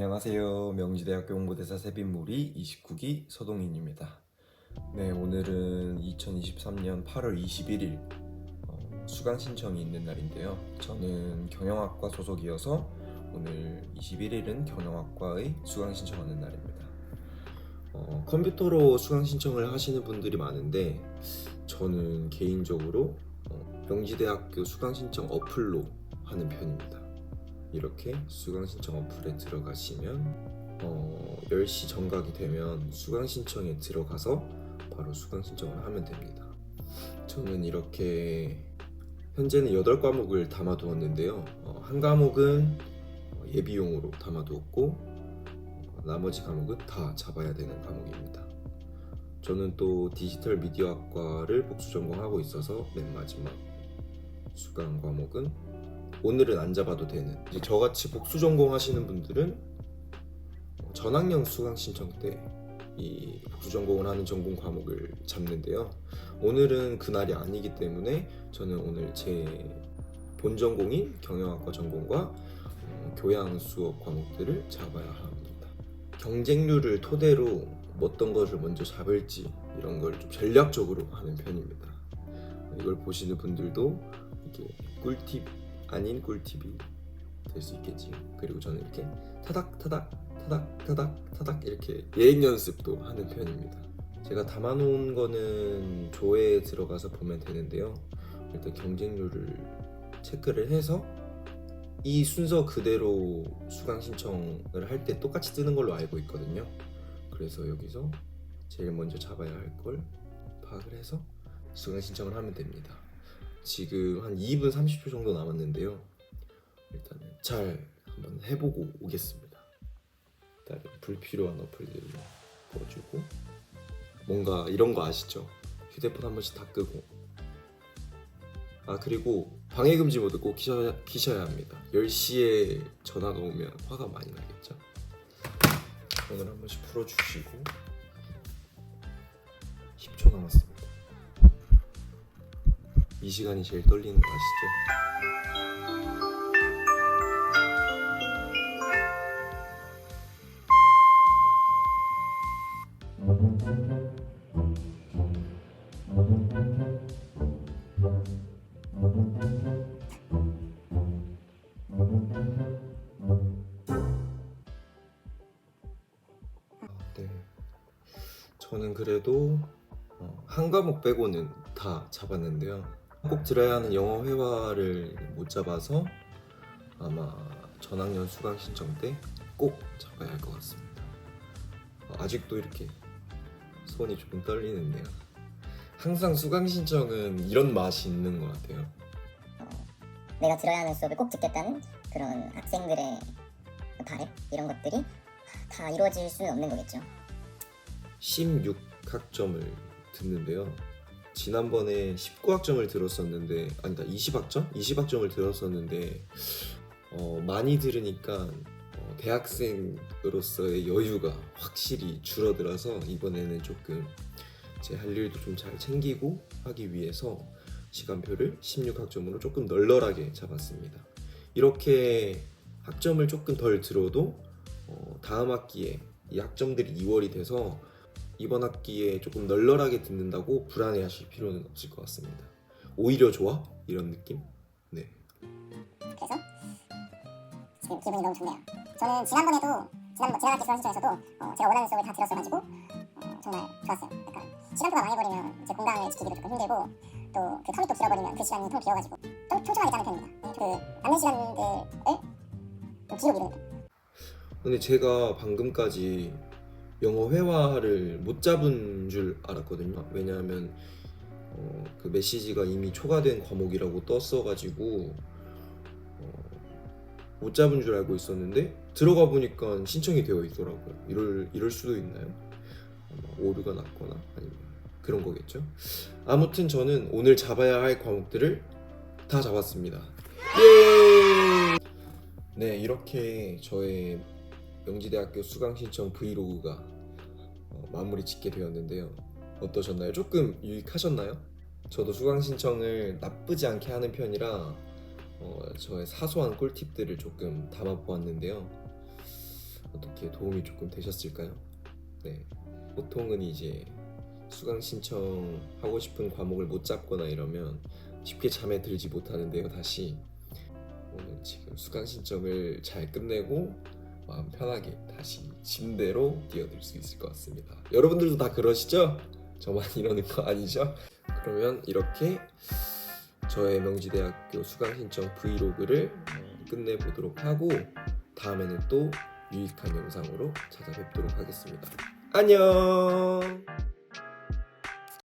안녕하세요. 명지대학교 홍보대사 세빈무리 29기 서동인입니다. 네, 오늘은 2023년 8월 21일 어, 수강 신청이 있는 날인데요. 저는 경영학과 소속이어서 오늘 21일은 경영학과의 수강 신청하는 날입니다. 어, 컴퓨터로 수강 신청을 하시는 분들이 많은데 저는 개인적으로 어, 명지대학교 수강 신청 어플로 하는 편입니다. 이렇게 수강 신청 어플에 들어가시면 어, 10시 정각이 되면 수강 신청에 들어가서 바로 수강 신청을 하면 됩니다. 저는 이렇게 현재는 8과목을 담아두었는데요. 어, 한 과목은 어, 예비용으로 담아두었고 어, 나머지 과목은 다 잡아야 되는 과목입니다. 저는 또 디지털 미디어학과를 복수 전공하고 있어서 맨 마지막 수강 과목은 오늘은 안 잡아도 되는 이제 저같이 복수 전공하시는 분들은 어, 전학년 수강 신청 때 이 복수 전공을 하는 전공 과목을 잡는데요. 오늘은 그날이 아니기 때문에 저는 오늘 제 본 전공인 경영학과 전공과 어, 교양 수업 과목들을 잡아야 합니다. 경쟁률을 토대로 어떤 것을 먼저 잡을지 이런 걸 좀 전략적으로 하는 편입니다. 이걸 보시는 분들도 이게 꿀팁 아닌 꿀팁이 될 수 있겠지요. 그리고 저는 이렇게 타닥 타닥 타닥 타닥 타닥 이렇게 예행 연습도 하는 편입니다. 제가 담아놓은 거는 조회에 들어가서 보면 되는데요. 일단 경쟁률을 체크를 해서 이 순서 그대로 수강 신청을 할 때 똑같이 뜨는 걸로 알고 있거든요. 그래서 여기서 제일 먼저 잡아야 할 걸 파악을 해서 수강 신청을 하면 됩니다. 지금 한 2분 30초 정도 남았는데요. 일단은 잘 한번 해보고 오겠습니다. 일단 불필요한 어플들 꺼주고 뭔가 이런 거 아시죠? 휴대폰 한 번씩 다 끄고 아 그리고 방해금지 모드 꼭 키셔야, 키셔야 합니다. 10시에 전화가 오면 화가 많이 나겠죠? 오늘 한 번씩 풀어주시고 10초 남았습니다. 이 시간이 제일 떨리는 거 아시죠? 네. 저는 그래도 어, 한 과목 빼고는 다 잡았는데요. 꼭 들어야 하는 영어 회화를 못 잡아서 아마 전학년 수강 신청 때 꼭 잡아야 할 것 같습니다. 어, 아직도 이렇게 손이 조금 떨리는데요. 항상 수강 신청은 이런 맛이 있는 것 같아요. 내가 들어야 하는 수업을 꼭 듣겠다는 그런 학생들의 바램 이런 것들이 다 이루어질 수는 없는 거겠죠. 16학점을 듣는데요. 지난번에 19학점을 들었었는데 아니다 20학점? 20학점을 들었었는데 어, 많이 들으니까 어, 대학생으로서의 여유가 확실히 줄어들어서 이번에는 조금 제 할 일도 좀 잘 챙기고 하기 위해서 시간표를 16학점으로 조금 널널하게 잡았습니다. 이렇게 학점을 조금 덜 들어도 어, 다음 학기에 이 학점들이 2월이 돼서 이번 학기에 조금 널널하게 듣는다고 불안해하실 필요는 없을 것 같습니다. 오히려 좋아? 이런 느낌? 네. 그래서 지금 기분이 너무 좋네요. 저는 지난번에도 지난번 지난 학기 수강 신청에서도 어, 제가 원하는 수업을 다 들었어가지고 어, 정말 좋았어요. 약간 시간표가 망해버리면 제 공강을 지키기도 조금 힘들고 또 그 텀이 또 길어버리면 그 시간이 통 비어가지고 좀 촘촘하게 짜는 편입니다. 그 남는 시간들을 좀 기록 이루는 근데 제가 방금까지 영어 회화를 못 잡은 줄 알았거든요. 왜냐하면 어, 그 메시지가 이미 초과된 과목이라고 떴어가지고 어, 못 잡은 줄 알고 있었는데 들어가 보니까 신청이 되어 있더라고요. 이럴 이럴 수도 있나요? 오류가 났거나 아니면 그런 거겠죠. 아무튼 저는 오늘 잡아야 할 과목들을 다 잡았습니다. 예! 네, 이렇게 저의 명지대학교 수강 신청 브이로그가 어, 마무리 짓게 되었는데요. 어떠셨나요? 조금 유익하셨나요? 저도 수강 신청을 나쁘지 않게 하는 편이라 어, 저의 사소한 꿀팁들을 조금 담아보았는데요. 어떻게 도움이 조금 되셨을까요? 네. 보통은 이제 수강 신청 하고 싶은 과목을 못 잡거나 이러면 쉽게 잠에 들지 못하는데요. 다시 오늘 지금 수강 신청을 잘 끝내고 마음 편하게 다시 침대로 뛰어들 수 있을 것 같습니다. 여러분들도 다 그러시죠? 저만 이러는 거 아니죠? 그러면 이렇게 저의 명지대학교 수강 신청 브이로그를 어, 끝내보도록 하고 다음에는 또 유익한 영상으로 찾아뵙도록 하겠습니다. 안녕!